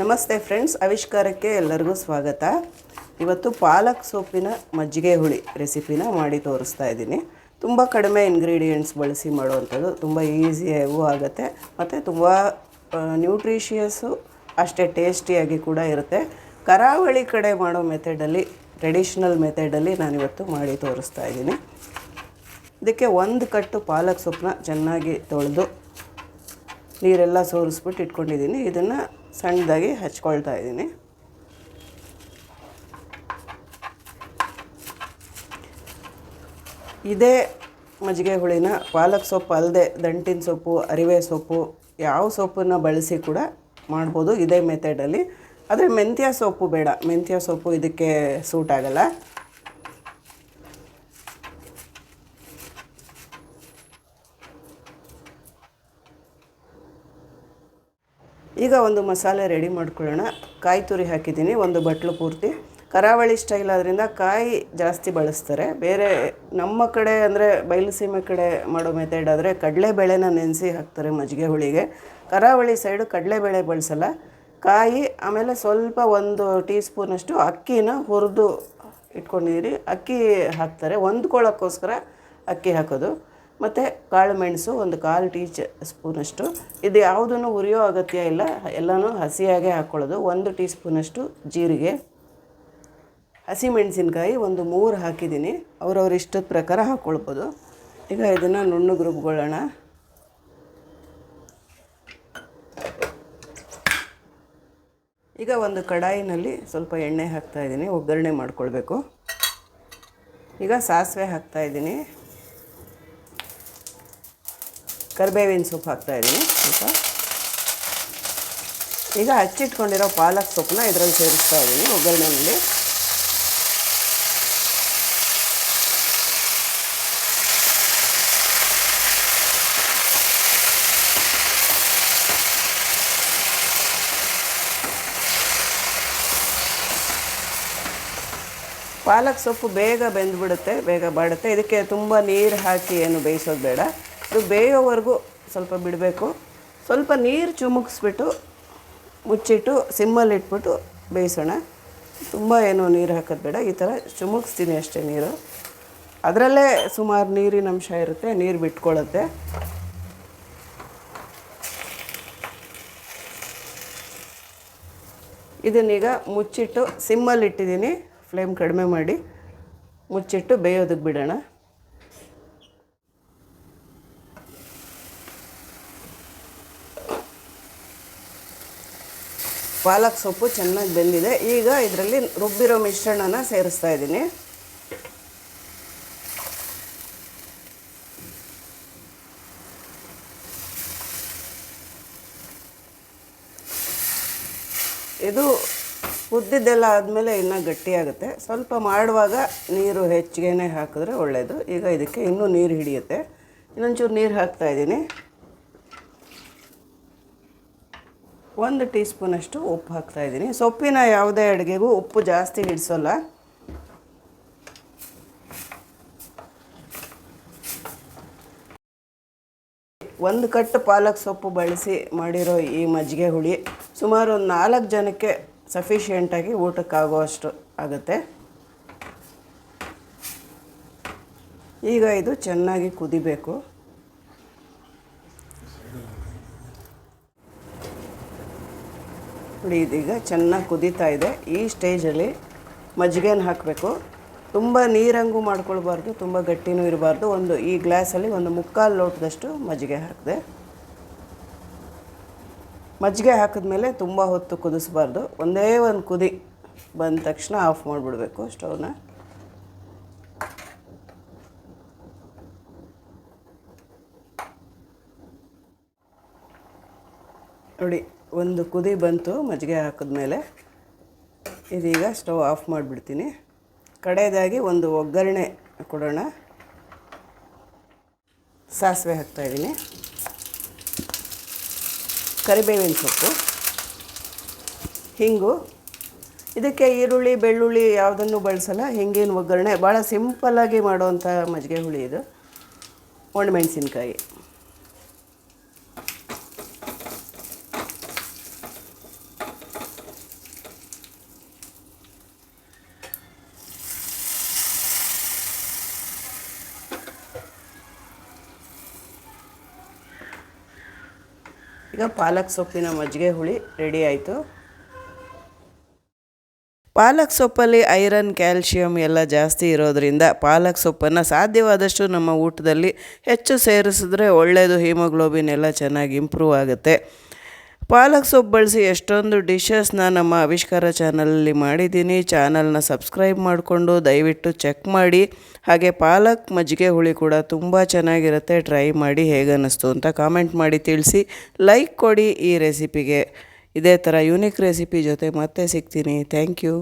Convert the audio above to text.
ನಮಸ್ತೆ ಫ್ರೆಂಡ್ಸ್, ಆವಿಷ್ಕಾರಕ್ಕೆ ಎಲ್ಲರಿಗೂ ಸ್ವಾಗತ. ಇವತ್ತು ಪಾಲಕ್ ಸೊಪ್ಪಿನ ಮಜ್ಜಿಗೆ ಹುಳಿ ರೆಸಿಪಿನ ಮಾಡಿ ತೋರಿಸ್ತಾ ಇದ್ದೀನಿ. ತುಂಬ ಕಡಿಮೆ ಇಂಗ್ರೀಡಿಯೆಂಟ್ಸ್ ಬಳಸಿ ಮಾಡುವಂಥದ್ದು, ತುಂಬ ಈಸಿಯಾಗೂ ಆಗುತ್ತೆ. ಮತ್ತು ತುಂಬ ನ್ಯೂಟ್ರಿಷಿಯಸ್ಸು ಅಷ್ಟೇ ಟೇಸ್ಟಿಯಾಗಿ ಕೂಡ ಇರುತ್ತೆ. ಕರಾವಳಿ ಕಡೆ ಮಾಡೋ ಮೆಥಡಲ್ಲಿ ಟ್ರೆಡಿಷ್ನಲ್ ಮೆಥಡಲ್ಲಿ ನಾನಿವತ್ತು ಮಾಡಿ ತೋರಿಸ್ತಾ ಇದ್ದೀನಿ. ಇದಕ್ಕೆ ಒಂದು ಕಟ್ಟು ಪಾಲಕ್ ಸೊಪ್ಪನ್ನ ಚೆನ್ನಾಗಿ ತೊಳೆದು ನೀರೆಲ್ಲ ಸೋರಿಸ್ಬಿಟ್ಟು ಇಟ್ಕೊಂಡಿದ್ದೀನಿ. ಇದನ್ನು ಸಣ್ಣದಾಗಿ ಹಚ್ಕೊಳ್ತಾ ಇದ್ದೀನಿ. ಇದೇ ಮಜ್ಜಿಗೆ ಹುಳಿನ ಪಾಲಕ್ ಸೊಪ್ಪು ಅಲ್ಲದೆ ದಂಟಿನ ಸೊಪ್ಪು, ಅರಿವೆ ಸೊಪ್ಪು, ಯಾವ ಸೊಪ್ಪನ್ನು ಬಳಸಿ ಕೂಡ ಮಾಡ್ಬೋದು ಇದೇ ಮೆಥಡಲ್ಲಿ ಆದರೆ ಮೆಂತ್ಯ ಸೊಪ್ಪು ಬೇಡ. ಮೆಂತ್ಯ ಸೊಪ್ಪು ಇದಕ್ಕೆ ಸೂಟ್ ಆಗಲ್ಲ. ಈಗ ಒಂದು ಮಸಾಲೆ ರೆಡಿ ಮಾಡ್ಕೊಳ್ಳೋಣ. ಕಾಯಿ ತುರಿ ಹಾಕಿದ್ದೀನಿ, ಒಂದು ಬಟ್ಲು ಪೂರ್ತಿ. ಕರಾವಳಿ ಸ್ಟೈಲ್ ಆದ್ದರಿಂದ ಕಾಯಿ ಜಾಸ್ತಿ ಬಳಸ್ತಾರೆ. ಬೇರೆ ನಮ್ಮ ಕಡೆ ಅಂದರೆ ಬಯಲುಸೀಮೆ ಕಡೆ ಮಾಡೋ ಮೆಥಡ್ ಆದರೆ ಕಡಲೆಬೇಳೆನ ನೆನೆಸಿ ಹಾಕ್ತಾರೆ ಮಜ್ಜಿಗೆ ಹುಳಿಗೆ. ಕರಾವಳಿ ಸೈಡು ಕಡಲೆಬೇಳೆ ಬಳಸಲ್ಲ. ಕಾಯಿ, ಆಮೇಲೆ ಸ್ವಲ್ಪ ಒಂದು ಟೀ ಸ್ಪೂನಷ್ಟು ಅಕ್ಕಿನ ಹುರಿದು ಇಟ್ಕೊಂಡಿದ್ದೀರಿ ಅಕ್ಕಿ ಹಾಕ್ತಾರೆ. ಹೊಂದ್ಕೊಳ್ಳೋಕ್ಕೋಸ್ಕರ ಅಕ್ಕಿ ಹಾಕೋದು. ಮತ್ತು ಕಾಳು ಮೆಣಸು, ಒಂದು ಕಾಲು ಟೀ ಚ, ಸ್ಪೂನಷ್ಟು. ಇದು ಯಾವುದನ್ನು ಹುರಿಯೋ ಅಗತ್ಯ ಇಲ್ಲ. ಎಲ್ಲನೂ ಹಸಿಯಾಗೆ ಹಾಕ್ಕೊಳ್ಳೋದು ಒಂದು ಟೀ ಸ್ಪೂನಷ್ಟು ಜೀರಿಗೆ. ಹಸಿಮೆಣಸಿನ್ಕಾಯಿ ಒಂದು ಮೂರು ಹಾಕಿದ್ದೀನಿ. ಅವ್ರವ್ರ ಇಷ್ಟದ ಪ್ರಕಾರ ಹಾಕ್ಕೊಳ್ಬೋದು ಈಗ ಇದನ್ನು ನುಣ್ಣು ರುಬ್ಕೊಳ್ಳೋಣ. ಈಗ ಒಂದು ಕಡಾಯಿನಲ್ಲಿ ಸ್ವಲ್ಪ ಎಣ್ಣೆ ಹಾಕ್ತಾಯಿದ್ದೀನಿ ಒಗ್ಗರಣೆ ಮಾಡ್ಕೊಳ್ಬೇಕು. ಈಗ ಸಾಸಿವೆ ಹಾಕ್ತಾಯಿದ್ದೀನಿ ಕರಿಬೇವಿನ ಸೊಪ್ಪು ಹಾಕ್ತಾಯಿದ್ದೀನಿ ಸ್ವಲ್ಪ. ಈಗ ಹಚ್ಚಿಟ್ಕೊಂಡಿರೋ ಪಾಲಕ್ ಸೊಪ್ಪನ್ನ ಇದರಲ್ಲಿ ಸೇರಿಸ್ತಾ ಇದ್ದೀನಿ ಒಗ್ಗರಣೆಯಲ್ಲಿ. ಪಾಲಕ್ ಸೊಪ್ಪು ಬೇಗ ಬೆಂದ್ಬಿಡುತ್ತೆ, ಬೇಗ ಬಾಡುತ್ತೆ. ಇದಕ್ಕೆ ತುಂಬ ನೀರು ಹಾಕಿ ಏನು ಬೇಯಿಸೋದು ಬೇಡ. ಇದು ಬೇಯೋವರೆಗೂ ಸ್ವಲ್ಪ ಬಿಡಬೇಕು. ಸ್ವಲ್ಪ ನೀರು ಚುಮುಕ್ಸ್ಬಿಟ್ಟು ಮುಚ್ಚಿಟ್ಟು ಸಿಮ್ಮಲ್ಲಿ ಇಟ್ಬಿಟ್ಟು ಬೇಯಿಸೋಣ. ತುಂಬ ಏನು ನೀರು ಹಾಕೋದು ಬೇಡ. ಈ ಥರ ಚುಮುಕ್ಸ್ತೀನಿ ಅಷ್ಟೇ ನೀರು. ಅದರಲ್ಲೇ ಸುಮಾರು ನೀರಿನ ಅಂಶ ಇರುತ್ತೆ, ನೀರು ಬಿಟ್ಕೊಳ್ಳುತ್ತೆ. ಇದನ್ನೀಗ ಮುಚ್ಚಿಟ್ಟು ಸಿಮ್ಮಲ್ಲಿ ಇಟ್ಟಿದ್ದೀನಿ. ಫ್ಲೇಮ್ ಕಡಿಮೆ ಮಾಡಿ ಮುಚ್ಚಿಟ್ಟು ಬೇಯೋದಕ್ಕೆ ಬಿಡೋಣ. ಪಾಲಕ್ ಸೊಪ್ಪು ಚೆನ್ನಾಗಿ ಬೆಂದಿದೆ. ಈಗ ಇದರಲ್ಲಿ ರುಬ್ಬಿರೋ ಮಿಶ್ರಣನ ಸೇರಿಸ್ತಾ ಇದ್ದೀನಿ. ಇದು ಉದ್ದಿದ್ದೆಲ್ಲ ಆದಮೇಲೆ ಇನ್ನೂ ಗಟ್ಟಿಯಾಗುತ್ತೆ. ಸ್ವಲ್ಪ ಮಾಡುವಾಗ ನೀರು ಹೆಚ್ಚಿಗೆ ಹಾಕಿದ್ರೆ ಒಳ್ಳೆಯದು ಈಗ ಇದಕ್ಕೆ ಇನ್ನೂ ನೀರು ಹಿಡಿಯುತ್ತೆ. ಇನ್ನೊಂಚೂರು ನೀರು ಹಾಕ್ತಾಯಿದ್ದೀನಿ ಒಂದು ಟೀ ಸ್ಪೂನಷ್ಟು ಉಪ್ಪು ಹಾಕ್ತಾಯಿದ್ದೀನಿ ಸೊಪ್ಪಿನ ಯಾವುದೇ ಅಡುಗೆಗೂ ಉಪ್ಪು ಜಾಸ್ತಿ ಹಿಡಿಸೋಲ್ಲ. ಒಂದು ಕಟ್ಟು ಪಾಲಕ್ ಸೊಪ್ಪು ಬಳಸಿ ಮಾಡಿರೋ ಈ ಮಜ್ಜಿಗೆ ಹುಳಿ ಸುಮಾರು ಒಂದು ನಾಲ್ಕು ಜನಕ್ಕೆ ಸಫಿಷಿಯೆಂಟಾಗಿ ಊಟಕ್ಕಾಗುವಷ್ಟು ಆಗುತ್ತೆ. ಈಗ ಇದು ಚೆನ್ನಾಗಿ ಕುದಿಬೇಕು. ನೋಡಿ ಇದೀಗ ಚೆನ್ನಾಗಿ ಕುದೀತಾ ಇದೆ. ಈ ಸ್ಟೇಜಲ್ಲಿ ಮಜ್ಜಿಗೆನ ಹಾಕಬೇಕು. ತುಂಬ ನೀರಂಗೂ ಮಾಡ್ಕೊಳ್ಬಾರ್ದು, ತುಂಬ ಗಟ್ಟಿನೂ ಇರಬಾರ್ದು. ಒಂದು ಈ ಗ್ಲಾಸಲ್ಲಿ ಒಂದು ಮುಕ್ಕಾಲು ಲೋಟದಷ್ಟು ಮಜ್ಜಿಗೆ ಹಾಕಿದೆ. ಮಜ್ಜಿಗೆ ಹಾಕಿದ ಮೇಲೆ ತುಂಬ ಹೊತ್ತು ಕುದಿಸ್ಬಾರ್ದು. ಒಂದೇ ಒಂದು ಕುದಿ ಬಂದ ತಕ್ಷಣ ಆಫ್ ಮಾಡಿಬಿಡ್ಬೇಕು ಸ್ಟವ್ನ. ನೋಡಿ ಒಂದು ಕುದಿ ಬಂತು, ಮಜ್ಜಿಗೆ ಹಾಕಿದ್ಮೇಲೆ. ಇದೀಗ ಸ್ಟವ್ ಆಫ್ ಮಾಡಿಬಿಡ್ತೀನಿ. ಕಡೆಯದಾಗಿ ಒಂದು ಒಗ್ಗರಣೆ ಕೊಡೋಣ. ಸಾಸಿವೆ ಹಾಕ್ತಾಯಿದ್ದೀನಿ ಕರಿಬೇವಿನ ಸೊಪ್ಪು. ಹಿಂಗು. ಇದಕ್ಕೆ ಈರುಳ್ಳಿ, ಬೆಳ್ಳುಳ್ಳಿ ಯಾವುದನ್ನು ಬಳಸಲ್ಲ, ಹಿಂಗಿನ ಒಗ್ಗರಣೆ. ಭಾಳ ಸಿಂಪಲ್ಲಾಗಿ ಮಾಡುವಂಥ ಮಜ್ಜಿಗೆ ಹುಳಿ ಇದು. ಒಣಮೆಣಸಿನ್ಕಾಯಿ. ಈಗ ಪಾಲಕ್ ಸೊಪ್ಪಿನ ಮಜ್ಜಿಗೆ ಹುಳಿ ರೆಡಿ ಆಯಿತು. ಪಾಲಕ್ ಸೊಪ್ಪಲ್ಲಿ ಐರನ್, ಕ್ಯಾಲ್ಶಿಯಂ ಎಲ್ಲ ಜಾಸ್ತಿ ಇರೋದರಿಂದ ಪಾಲಕ್ ಸೊಪ್ಪನ್ನು ಸಾಧ್ಯವಾದಷ್ಟು ನಮ್ಮ ಊಟದಲ್ಲಿ ಹೆಚ್ಚು ಸೇರಿಸಿದ್ರೆ ಒಳ್ಳೆಯದು, ಹಿಮೋಗ್ಲೋಬಿನ್ ಎಲ್ಲ ಚೆನ್ನಾಗಿ ಇಂಪ್ರೂವ್ ಆಗುತ್ತೆ. ಪಾಲಕ್ ಸೊಪ್ಪು ಬಳಸಿ ಎಷ್ಟೊಂದು ಡಿಶಸ್ನ ನಮ್ಮ ಆವಿಷ್ಕಾರ ಚಾನಲಲ್ಲಿ ಮಾಡಿದ್ದೀನಿ. ಚಾನಲ್ನ ಸಬ್ಸ್ಕ್ರೈಬ್ ಮಾಡಿಕೊಂಡು ದಯವಿಟ್ಟು ಚೆಕ್ ಮಾಡಿ. ಹಾಗೆ ಪಾಲಕ್ ಮಜ್ಜಿಗೆ ಹುಳಿ ಕೂಡ ತುಂಬ ಚೆನ್ನಾಗಿರುತ್ತೆ. ಟ್ರೈ ಮಾಡಿ ಹೇಗನ್ನಿಸ್ತು ಅಂತ ಕಾಮೆಂಟ್ ಮಾಡಿ ತಿಳಿಸಿ. ಲೈಕ್ ಕೊಡಿ ಈ ರೆಸಿಪಿಗೆ. ಇದೇ ಥರ ಯೂನಿಕ್ ರೆಸಿಪಿ ಜೊತೆ ಮತ್ತೆ ಸಿಗ್ತೀನಿ. Thank you.